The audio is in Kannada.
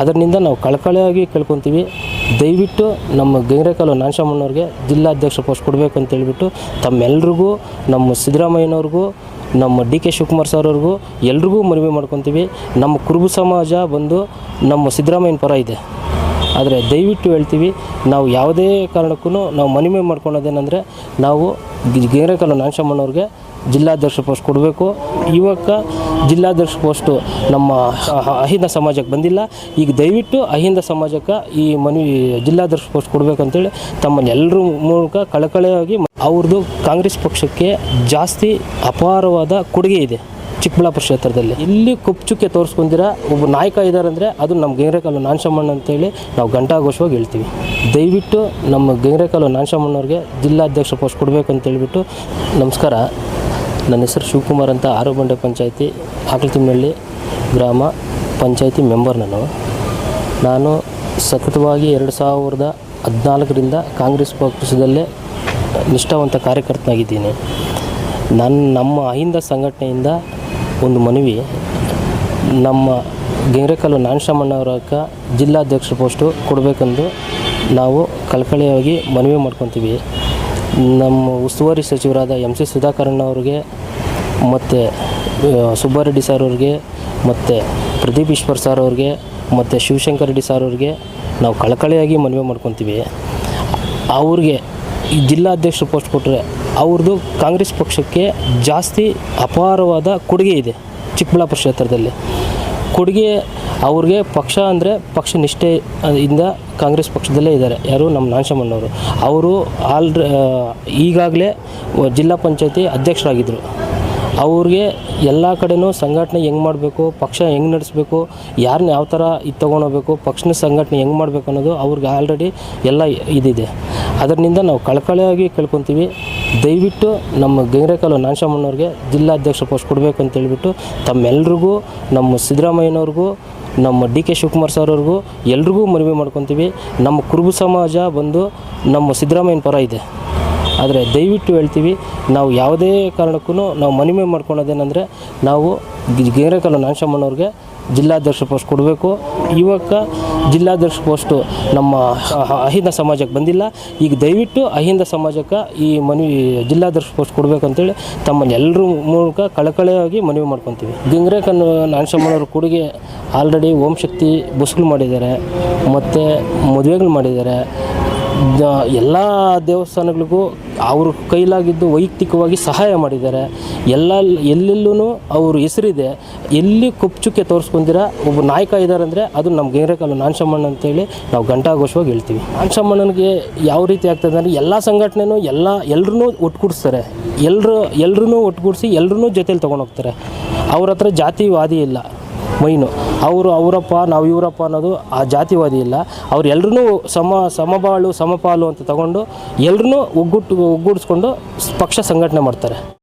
ಅದರಿಂದ ನಾವು ಕಳಕಳಿಯಾಗಿ ಕೇಳ್ಕೊತೀವಿ. ದಯವಿಟ್ಟು ನಮ್ಮ ಗಂಗ್ರೆಕಾಲು ನಾನ್ಶಮ್ಮನವ್ರಿಗೆ ಜಿಲ್ಲಾಧ್ಯಕ್ಷ ಪೋಸ್ಟ್ ಕೊಡಬೇಕು ಅಂತ ಹೇಳ್ಬಿಟ್ಟು ತಮ್ಮೆಲ್ರಿಗೂ, ನಮ್ಮ ಸಿದ್ದರಾಮಯ್ಯನವ್ರಿಗೂ, ನಮ್ಮ ಡಿ ಕೆ ಶಿವಕುಮಾರ್ ಸರ್ ಅವ್ರಿಗೂ ಎಲ್ರಿಗೂ ಮನವಿ ಮಾಡ್ಕೊತೀವಿ. ನಮ್ಮ ಕುರುಬು ಸಮಾಜ ಬಂದು ನಮ್ಮ ಸಿದ್ದರಾಮಯ್ಯನ ಪರ ಇದೆ. ಆದರೆ ದಯವಿಟ್ಟು ಹೇಳ್ತೀವಿ, ನಾವು ಯಾವುದೇ ಕಾರಣಕ್ಕೂ ನಾವು ಮನವಿ ಮಾಡ್ಕೊಳೋದೇನೆಂದರೆ ನಾವು ಗೇರೆಕಲ್ಲು ನಾನ್ಶಮ್ಮನವ್ರಿಗೆ ಜಿಲ್ಲಾಧ್ಯಕ್ಷ ಪೋಸ್ಟ್ ಕೊಡಬೇಕು. ಇವಾಗ ಜಿಲ್ಲಾಧ್ಯಕ್ಷ ಪೋಸ್ಟು ನಮ್ಮ ಅಹ- ಅಹಿಂದ ಸಮಾಜಕ್ಕೆ ಬಂದಿಲ್ಲ. ಈಗ ದಯವಿಟ್ಟು ಅಹಿಂದ ಸಮಾಜಕ್ಕೆ ಈ ಮನವಿ ಜಿಲ್ಲಾಧ್ಯಕ್ಷ ಪೋಸ್ಟ್ ಕೊಡಬೇಕಂತೇಳಿ ತಮ್ಮನ್ನು ಎಲ್ಲರ ಮೂಲಕ ಕಳಕಳೆಯಾಗಿ ಅವ್ರದ್ದು ಕಾಂಗ್ರೆಸ್ ಪಕ್ಷಕ್ಕೆ ಜಾಸ್ತಿ ಅಪಾರವಾದ ಕೊಡುಗೆ ಇದೆ ಚಿಕ್ಕಬಳ್ಳಾಪುರ ಕ್ಷೇತ್ರದಲ್ಲಿ. ಇಲ್ಲಿ ಕುಪ್ಚುಕ್ಕೆ ತೋರಿಸ್ಕೊಂಡಿರ ಒಬ್ಬ ನಾಯಕ ಇದ್ದಾರೆ ಅಂದರೆ ಅದು ನಮ್ಮ ಗಂಗ್ರೆಕಾಲು ನಾನ್ಶಮ್ಮಣ್ಣ ಅಂತೇಳಿ ನಾವು ಘಂಟಾಘೋಷವಾಗಿ ಹೇಳ್ತೀವಿ. ದಯವಿಟ್ಟು ನಮ್ಮ ಗಂಗ್ರೆಕಾಲು ನಾನ್ಶಮ್ಮಣ್ಣವ್ರಿಗೆ ಜಿಲ್ಲಾಧ್ಯಕ್ಷ ಪೋಸ್ಟ್ ಕೊಡಬೇಕು ಅಂತ ಹೇಳ್ಬಿಟ್ಟು ನಮಸ್ಕಾರ. ನನ್ನ ಹೆಸರು ಶಿವಕುಮಾರ್ ಅಂತ ಆರೋಬಂಡೆ ಪಂಚಾಯತಿ ಆಕಳತಿಮ್ಮನಹಳ್ಳಿ ಗ್ರಾಮ ಪಂಚಾಯತಿ ಮೆಂಬರ್ ನಾನು. ನಾನು ಸತತವಾಗಿ ಎರಡು ಸಾವಿರದ ಹದಿನಾಲ್ಕರಿಂದ ಕಾಂಗ್ರೆಸ್ ಪಕ್ಷದಲ್ಲೇ ನಿಷ್ಠಾವಂತ ಕಾರ್ಯಕರ್ತನಾಗಿದ್ದೀನಿ. ನನ್ನ, ನಮ್ಮ ಅಹಿಂದ ಸಂಘಟನೆಯಿಂದ ಒಂದು ಮನವಿ, ನಮ್ಮ ಗಂಗ್ರೆಕಲ್ಲು ನಾನ್ಶಮ್ಮಣ್ಣವ್ರಕ್ಕ ಜಿಲ್ಲಾಧ್ಯಕ್ಷ ಪೋಸ್ಟು ಕೊಡಬೇಕೆಂದು ನಾವು ಕಳಕಳಿಯಾಗಿ ಮನವಿ ಮಾಡ್ಕೊತೀವಿ. ನಮ್ಮ ಉಸ್ತುವಾರಿ ಸಚಿವರಾದ ಎಂ ಸಿ ಸುಧಾಕರಣ್ಣವ್ರಿಗೆ ಮತ್ತು ಸುಬ್ಬಾರೆಡ್ಡಿ ಸರ್ ಅವ್ರಿಗೆ, ಮತ್ತು, ಪ್ರದೀಪ್ ಈಶ್ವರ್ ಸರ್ ಅವ್ರಿಗೆ, ಮತ್ತು ಶಿವಶಂಕರ್ ರೆಡ್ಡಿ ಸರ್ ಅವ್ರಿಗೆ ನಾವು ಕಳಕಳಿಯಾಗಿ ಮನವಿ ಮಾಡ್ಕೊತೀವಿ. ಅವ್ರಿಗೆ ಈ ಜಿಲ್ಲಾಧ್ಯಕ್ಷರು ಪೋಸ್ಟ್ ಕೊಟ್ಟರೆ ಅವ್ರದ್ದು ಕಾಂಗ್ರೆಸ್ ಪಕ್ಷಕ್ಕೆ ಜಾಸ್ತಿ ಅಪಾರವಾದ ಕೊಡುಗೆ ಇದೆ ಚಿಕ್ಕಬಳ್ಳಾಪುರ ಕ್ಷೇತ್ರದಲ್ಲಿ. ಕೊಡುಗೆ ಅವ್ರಿಗೆ ಪಕ್ಷ ಅಂದರೆ ಪಕ್ಷ ನಿಷ್ಠೆ ಇಂದ ಕಾಂಗ್ರೆಸ್ ಪಕ್ಷದಲ್ಲೇ ಇದ್ದಾರೆ. ಯಾರು? ನಮ್ಮ ನಾನ್ಶಮ್ಮಣ್ಣವರು ಅವರು ಆಲ್ರ ಈಗಾಗಲೇ ಜಿಲ್ಲಾ ಪಂಚಾಯತಿ ಅಧ್ಯಕ್ಷರಾಗಿದ್ದರು ಅವ್ರಿಗೆ ಎಲ್ಲ ಕಡೆನೂ ಸಂಘಟನೆ ಹೆಂಗೆ ಮಾಡಬೇಕು, ಪಕ್ಷ ಹೆಂಗೆ ನಡೆಸಬೇಕು ಯಾರನ್ನ ಯಾವ ಥರ ಇದು ತೊಗೊಂಡೋಗಬೇಕು, ಪಕ್ಷನ ಸಂಘಟನೆ ಹೆಂಗೆ ಮಾಡಬೇಕು ಅನ್ನೋದು ಅವ್ರಿಗೆ ಆಲ್ರೆಡಿ ಎಲ್ಲ ಇದಿದೆ. ಅದರಿಂದ ನಾವು ಕಳಕಳಿಯಾಗಿ ಕೇಳ್ಕೊತೀವಿ. ದಯವಿಟ್ಟು ನಮ್ಮ ಗಂಗ್ರೆಕಾಲು ನಾನ್ಶಮ್ಮಣ್ಣವ್ರಿಗೆ ಜಿಲ್ಲಾಧ್ಯಕ್ಷ ಪೋಸ್ಟ್ ಕೊಡಬೇಕು ಅಂತ ಹೇಳಿಬಿಟ್ಟು ತಮ್ಮೆಲ್ರಿಗೂ, ನಮ್ಮ ಸಿದ್ದರಾಮಯ್ಯನವ್ರಿಗೂ, ನಮ್ಮ ಡಿ ಕೆ ಶಿವಕುಮಾರ್ ಸರ್ ಅವ್ರಿಗೂ ಎಲ್ರಿಗೂ ಮನವಿ ಮಾಡ್ಕೊತೀವಿ. ನಮ್ಮ ಕುರುಬು ಸಮಾಜ ಬಂದು ನಮ್ಮ ಸಿದ್ದರಾಮಯ್ಯನ ಪರ ಇದೆ. ಆದರೆ ದಯವಿಟ್ಟು ಹೇಳ್ತೀವಿ, ನಾವು ಯಾವುದೇ ಕಾರಣಕ್ಕೂ ನಾವು ಮನವಿ ಮಾಡ್ಕೊಳೋದೇನೆಂದರೆ ನಾವು ಗೇರೆಕಲ್ಲು ನಾನ್ಶಮ್ಮನವ್ರಿಗೆ ಜಿಲ್ಲಾಧ್ಯಕ್ಷ ಪೋಸ್ಟ್ ಕೊಡಬೇಕು. ಇವಾಗ ಜಿಲ್ಲಾಧ್ಯಕ್ಷ ಪೋಸ್ಟು ನಮ್ಮ ಅಹ- ಅಹಿಂದ ಸಮಾಜಕ್ಕೆ ಬಂದಿಲ್ಲ. ಈಗ ದಯವಿಟ್ಟು ಅಹಿಂದ ಸಮಾಜಕ್ಕೆ ಈ ಮನವಿ ಜಿಲ್ಲಾಧ್ಯಕ್ಷ ಪೋಸ್ಟ್ ಕೊಡಬೇಕಂತೇಳಿ ತಮ್ಮನ್ನು ಎಲ್ಲರ ಮೂಲಕ ಕಳಕಳೆಯಾಗಿ ಮನವಿ ಮಾಡ್ಕೊತೀವಿ. ಗಿಂಗ್ರೇಕನ್ನು ನಾನ್ಶಮ್ಮನವ್ರ ಕೊಡುಗೆ ಆಲ್ರೆಡಿ ಓಂ ಶಕ್ತಿ ಬಸ್ಗಳು ಮಾಡಿದ್ದಾರೆ. ಮತ್ತು ಮದುವೆಗಳು ಮಾಡಿದ್ದಾರೆ. ಎಲ್ಲ ದೇವಸ್ಥಾನಗಳಿಗೂ ಅವ್ರ ಕೈಲಾಗಿದ್ದು ವೈಯಕ್ತಿಕವಾಗಿ ಸಹಾಯ ಮಾಡಿದ್ದಾರೆ. ಎಲ್ಲ ಎಲ್ಲೆಲ್ಲೂ ಅವ್ರ ಹೆಸರಿದೆ. ಎಲ್ಲಿ ಕುಪ್ಚುಕ್ಕೆ ತೋರಿಸ್ಕೊಂಡಿರ, ಒಬ್ಬ ನಾಯಕ ಇದ್ದಾರೆ ಅಂದರೆ ಅದು ನಮ್ಮ ಗಂಗ್ರೆಕಾಲು ನಾನ್ಶಮ್ಮಣ್ಣ ಅಂತೇಳಿ ನಾವು ಘಂಟಾಘೋಷವಾಗಿ ಹೇಳ್ತೀವಿ. ನಾನ್ಶಮ್ಮಣ್ಣನಿಗೆ ಯಾವ ರೀತಿ ಆಗ್ತದೆ ಅಂದರೆ ಎಲ್ಲ ಸಂಘಟನೆನೂ ಎಲ್ಲ ಎಲ್ಲರೂ ಒಟ್ಟುಗೂಡಿಸ್ತಾರೆ ಎಲ್ಲರೂ ಎಲ್ಲರೂ ಒಟ್ಟುಗೂಡಿಸಿ ಎಲ್ಲರೂ ಜೊತೇಲಿ ತೊಗೊಂಡೋಗ್ತಾರೆ. ಅವ್ರ ಹತ್ರ ಜಾತಿವಾದಿ ಇಲ್ಲ. ಮೈನು. ಅವರು ಅವರಪ್ಪ, ನಾವು ಇವರಪ್ಪ ಅನ್ನೋದು ಆ ಜಾತಿವಾದಿ ಇಲ್ಲ. ಅವ್ರು ಎಲ್ರೂ ಸಮ, ಸಮಬಾಳು, ಸಮಪಾಲು ಅಂತ ತಗೊಂಡು ಎಲ್ರೂ ಒಗ್ಗುಟ್ಟು, ಒಗ್ಗೂಡಿಸ್ಕೊಂಡು ಪಕ್ಷ ಸಂಘಟನೆ ಮಾಡ್ತಾರೆ.